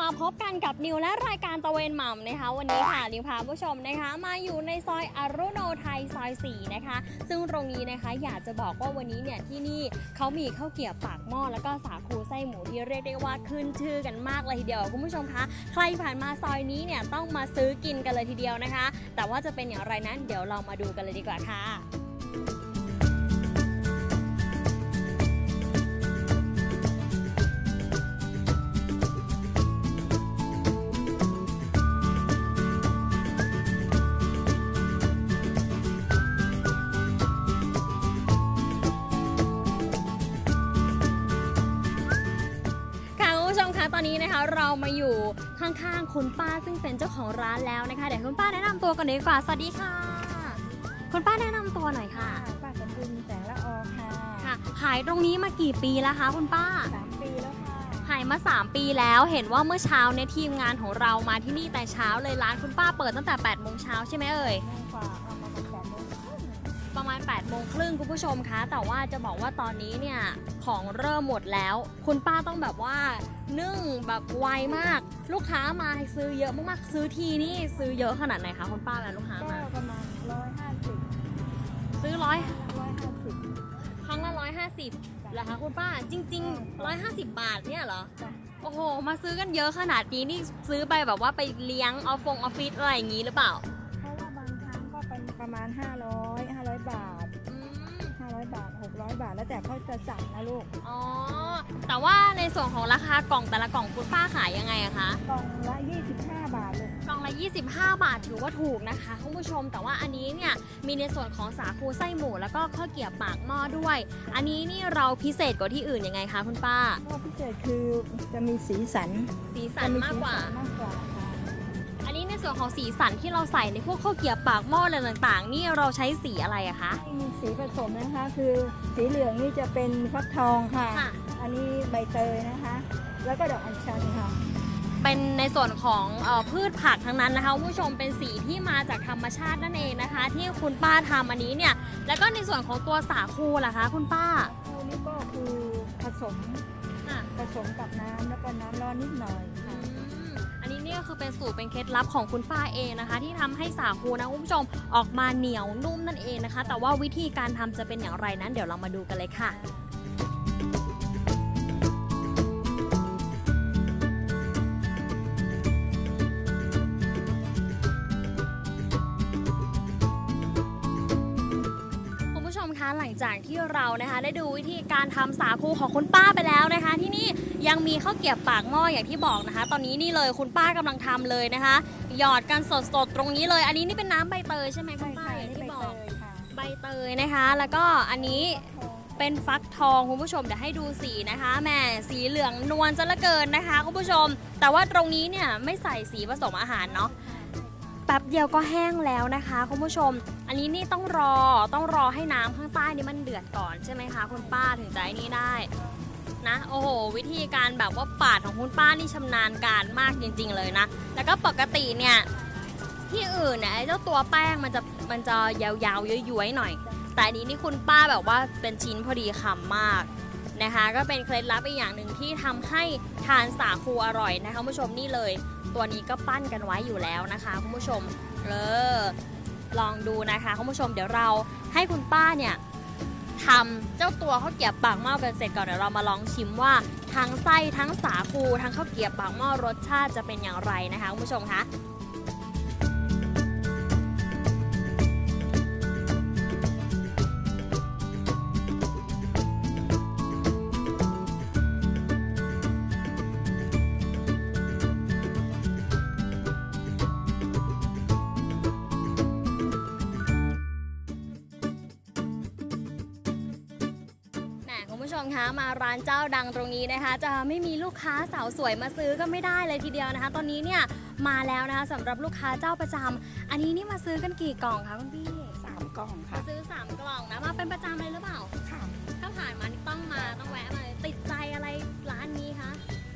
มาพบกันกับนิวและรายการตะเวนหม่ำนะคะ วันนี้ค่ะนิวพาผู้ชมนะคะ มาอยู่ในซอยอรุโนไทยซอย4นะคะ ซึ่งตรงนี้นะคะอยากจะบอกว่าวันนี้เนี่ยที่นี่เขามีข้าวเกี๊ยวปากหม้อแล้วก็สาคูไส้หมูที่เรียกได้ว่าขึ้นชื่อกันมากเลยทีเดียวคุณผู้ชมคะใครผ่านมาซอยนี้เนี่ยต้องมาซื้อกินกันเลยทีเดียวนะคะ แต่ว่าจะเป็นอย่างไรนั้นเดี๋ยวเรามาดูกันเลยดีกว่าคะค่ะ นนี้นะคะเรามาอยู่ข้างๆ คุณป้าซึ่งเป็นเจ้าของร้านแล้วนะคะเดี๋ยวคุณป้าแนะนำตัวกันดีกว่าสวัสดีค่ะ คุณป้าแนะนำตัวหน่อยค่ะค่ะป้าสมบูรณ์แสงละออค่ะค่ะ ขายตรงนี้มากี่ปีแล้วคะคุณป้า สามปีแล้วค่ะ ขายมา 3 ปีแล้วเห็นว่าเมื่อเช้าเนี่ยทีมงานของเรามาที่นี่แต่เช้าเลยร้านคุณป้าเปิดตั้งแต่8โมงเช้าใช่ไหมเอ่ยโมงกว่า ประมาณ8โมงครึ่งคุณผู้ชมคะ แต่ว่าจะบอกว่าตอนนี้เนี่ยของเริ่มหมดแล้ว คุณป้าต้องแบบว่านึ่งแบบไวมาก ลูกค้ามาให้ซื้อเยอะมากๆซื้อทีนี่ซื้อเยอะขนาดไหนคะคุณป้าและลูกค้าก็มาประมาณร้อยห้าสิบซื้อร้อยร้อยห้าสิบครั้งละร้อยห้าสิบเหรอคะคุณป้าจริงๆร้อยห้าสิบบาทเนี่ยเหรอจ้ะโอ้โห มาซื้อกันเยอะขนาดนี้นี่ซื้อไปแบบว่าไปเลี้ยงออฟฟงออฟฟิศอะไรอย่างนี้หรือเปล่าเพราะว่าบางครั้งก็เป็นประมาณ500 500 บาท อืม 500 บาท 600 บาท แล้วแต่เขาจะสั่งนะลูก อ๋อ แต่ว่าในส่วนของราคากล่องแต่ละกล่องคุณป้าขายยังไงอะคะ กล่องละ 25 บาทลูก กล่องละ 25 บาทถือว่าถูกนะคะคุณผู้ชม แต่ว่าอันนี้เนี่ยมีในส่วนของสาคูไส้หมูแล้วก็ข้าวเกรี๊ยวปากหม้อด้วย อันนี้นี่เราพิเศษกว่าที่อื่นยังไงคะคุณป้า ก็พิเศษคือจะมีสีสันสีสันจะมากกว่าสีสันมากกว่าค่ะอันนี้ใน ส่วนของสีสันที่เราใส่ในพวกข้าวเกรี๊ยวปากหม้ออะไรต่างๆ นี่เราใช้สีอะไรอะคะที่มีสีผสมนะคะคือสีเหลืองนี่จะเป็นฟักทองค่ะ ค่ะ อันนี้ใบเตยนะคะ แล้วก็ดอกอัญชันค่ะ เป็นในส่วนของเออพืชผักทั้งนั้นนะคะคุณผู้ชมเป็นสีที่มาจากธรรมชาตินั่นเองนะคะ ที่คุณป้าทำอันนี้เนี่ย แล้วก็ในส่วนของตัวสาคูล่ะคะ คุณป้าคู่นี้ก็คือผสมอะผสมกับน้ำแล้วก็น้ำร้อนนิดหน่อยอืค่ะม อันนี้เนี่ยคือเป็นสูตรเป็นเคล็ดลับของคุณป้าเองนะคะ ที่ทำให้สาคูนะคุณผู้ชมออกมาเหนียวนุ่มนั่นเองนะคะ แต่ว่าวิธีการทำจะเป็นอย่างไรนั้น เดี๋ยวเรามาดูกันเลยค่ะ คุณผู้ชมคะหลังจากที่เรานะคะได้ดูวิธีการทำสาคูของคุณป้าไปแล้วนะคะ ที่นี่ยังมีข้าวเกรี๊ยวปากหม้ออย่างที่บอกนะคะ ตอนนี้นี่เลยคุณป้ากำลังทำเลยนะคะ หยอดกันสดๆตรงนี้เลย อันนี้นี่เป็นน้ำใบเตยใช่ไหมคุใช่ณป้าค่ะอย่างนี่ที่ใบบอกเตยค่ะใบเตยนะคะ แล้วก็อันนี้เป็นฟักทองคุณผู้ชมเดี๋ยวให้ดูสีนะคะแหม่สีเหลืองนวลซะเหลือเกินนะคะคุณผู้ชม แต่ว่าตรงนี้เนี่ยไม่ใส่สีผสมอาหารเนาะ แป๊บเดียวก็แห้งแล้วนะคะคุณผู้ชม อันนี้นี่ต้องรอต้องรอให้น้ำข้างใต้นี่มันเดือดก่อนใช่ไหมคะคุณป้าถึงจะไอ้นี่ได้นะโอ้โห วิธีการแบบว่าปาดของคุณป้านี่ชำนาญการมากจริง ๆ เลยนะ แล้วก็ปกติเนี่ยที่อื่นเนี่ยไอ้เจ้าตัวแป้งมันจะมันจะยาวๆย้วยๆหน่อย แต่อันนี้นี่คุณป้าแบบว่าเป็นชิ้นพอดีคำมาก นะคะ ก็เป็นเคล็ดลับอีกอย่างหนึ่งที่ทำให้ทานสาคูอร่อยนะคะคุณผู้ชมนี่เลย ตัวนี้ก็ปั้นกันไว้อยู่แล้วนะคะคุณผู้ชมเออลองดูนะคะคุณผู้ชมเดี๋ยวเราให้คุณป้าเนี่ยทำเจ้าตัวข้าวเกี๊ยวปากหม้อกันเสร็จก่อนเดี๋ยวเรามาลองชิมว่าทั้งไส้ทั้งสาคูทั้งข้าวเกี๊ยวปากหม้อรสชาติจะเป็นอย่างไรนะคะคุณผู้ชมคะ ชมคะมาร้านเจ้าดังตรงนี้นะคะ จะไม่มีลูกค้าสาวสวยมาซื้อก็ไม่ได้เลยทีเดียวนะคะ ตอนนี้เนี่ยมาแล้วนะคะสำหรับลูกค้าเจ้าประจำอันนี้นี่มาซื้อกันกี่กล่องคะคุณพี่สามกล่องค่ะซื้อ3กล่องนะมาเป็นประจำเลยหรือเปล่า ค่ะถ้าผ่านมานี่ต้องมาต้องแวะมาติดใจอะไรร้านนี้คะ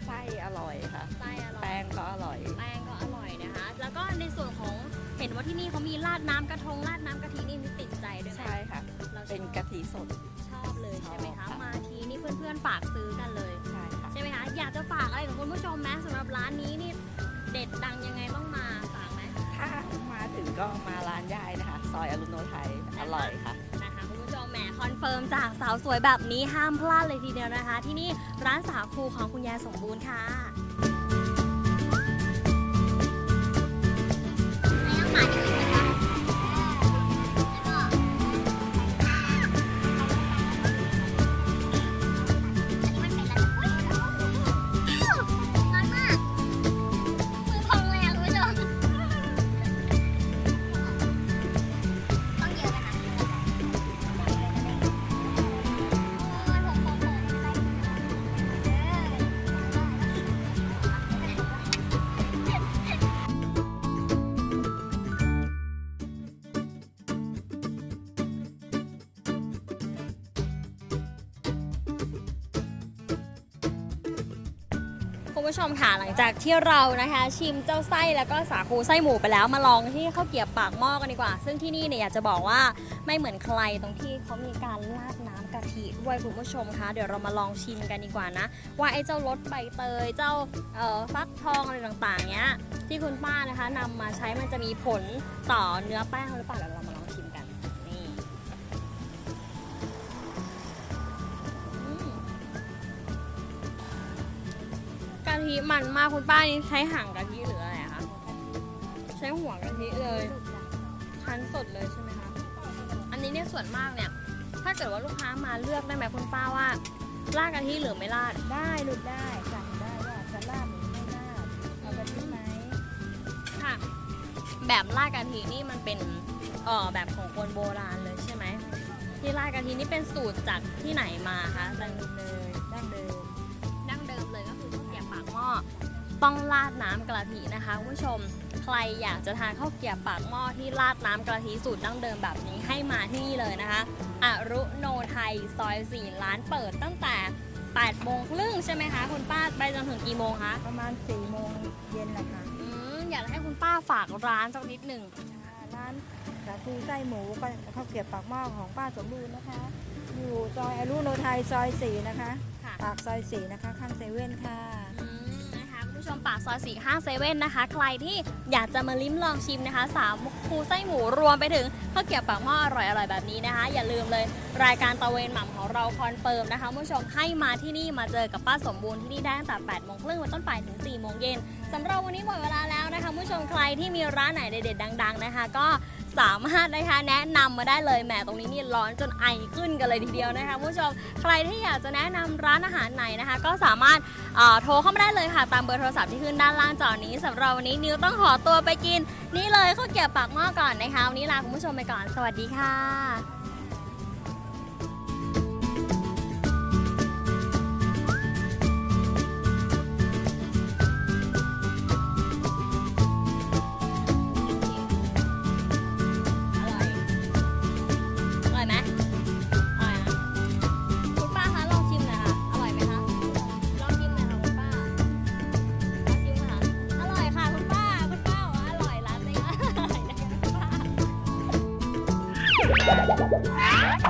ไส้อร่อยค่ะ ไส้อร่อยแป้งก็อร่อย แป้งก็อร่อยนะคะ แล้วก็ในส่วนของเห็นว่าที่นี่เขามีราดน้ำกระทงราดน้ำกะทินี่มีติดใจด้วยไหมใช่ค่ะ เราชอบเป็นกะทิสดช อบเลยใช่ไหมชอคะบค่ะมาทีนี่เพื่อนๆฝากซื้อกันเลย ใช่ค่ะใช่ช่ไหมคะ อยากจะฝากอะไรกับคุณผู้ชมไหมสำหรับร้านนี้นี่เด็ดดังยังไงต้องมาฝากไหมถ้ามาถึงก็มาร้านยายนะคะ ซอยอรุณโนไทยอร่อยค่ะ นะคะคุณผู้ชมแหมคอนเฟิร์มจากสาวสวยแบบนี้ห้ามพลาดเลยทีเดียวนะคะ ที่นี่ร้านสาคูของคุณยายสมบูรณ์ค่ะ คุณผู้ชมค่ะหลังจากที่เรานะคะ ชิมเจ้าไส้แล้วก็สาคูไส้หมูไปแล้วมาลองที่ข้าวเกี๊ยวปากหม้อกันดีกว่า ซึ่งที่นี่เนี่ยอยากจะบอกว่าไม่เหมือนใครตรงที่เขามีการราดน้ำกะทิด้วยคุณผู้ชมคะเดี๋ยวเรามาลองชิมกันดีกว่านะ ว่าไอ้เจ้ารสใบเตยเจ้าเอ่อฟักทองอะไรต่างๆเนี้ยที่คุณป้านะคะนำมาใช้มันจะมีผลต่อเนื้อแป้งหรือเปล่าเดี๋ยวเรามาลอง ทิมันมากคุณป้านี่ใช้ห่างกะทิหรืออะไรอะคะใช้หัวกะทิเลยคั้นสดเลยใช่ไหมคะอันนี้เนี่ยส่วนมากเนี่ย ถ้าเกิดว่าลูกค้ามาเลือกได้ไหมคุณป้าว่าราดกะทิหรือไม่ราดได้ลูกได้สั่งได้ว่าจะลาดหรือไม่ลาดเอากะทิไหมค่ะ แบบราดกะทินี่มันเป็นเอ่อแบบของคนโบราณเลยใช่ไหมที่ราดกะทินี่เป็นสูตรจากที่ไหนมาคะดังเลยดั้งเดิม ต้องราดน้ำกะทินะคะคุณผู้ชมใครอยากจะทานข้าวเกรี๊ยวปากหม้อที่ราดน้ำกะทิสูตรดั้งเดิมแบบนี้ให้มาที่นี่เลยนะคะอรุโนไทยซอย 4 ร้านเปิดตั้งแต่8โมงครึ่งใช่ไหมคะคุณป้าไปจนถึงกี่โมงคะประมาณ4ี่โมงเย็นแหละค่ะอืมอยากให้คุณป้าฝากร้านสักนิดหนึ่งร้านสาคูไส้หมูก็ข้าวเกรี๊ยวปากหม้อของป้าสมบูรณ์นะคะ อยู่ซอยอรุโนไทยซอยสี่นะคะค่ะปากซอยสี่นะคะข้างเซเว่นค่ะ มปากซอยสี่ห้าเซเว่นนะคะ ใครที่อยากจะมาลิ้มลองชิมนะคะสามคูไส้หมูรวมไปถึงข้าวเกรี๊ยวปากหม้ออร่อยๆแบบนี้นะคะ อย่าลืมเลยรายการตะเวนหม่ำของเราคอนเฟิร์มนะคะคุณผู้ชมให้มาที่นี่มาเจอกับป้าสมบูรณ์ที่นี่ได้ตั้งแต่8โมงครึ่งเป็นต้นไปถึง4โมงเย็นสำหรับวันนี้หมดเวลาแล้วนะคะคุณผู้ชมใครที่มีร้านไหนเด็ดๆดัง ๆ นะคะ ก็ สามารถนะคะแนะนำมาได้เลยแหมตรงนี้นี่ร้อนจนไอขึ้นกันเลยทีเดียวนะคะผู้ชมใครที่อยากจะแนะนำร้านอาหารไหนนะคะ ก็สามารถโทรเข้ามาได้เลยค่ะ ตามเบอร์โทรศัพท์ที่ขึ้นด้านล่างจอนี้สำหรับวันนี้นิวต้องขอตัวไปกิน นี่เลยข้าวเกี๊ยวปากหม้อก่อนนะคะวันนี้ลาคุณผู้ชมไปก่อนสวัสดีค่ะ Ah!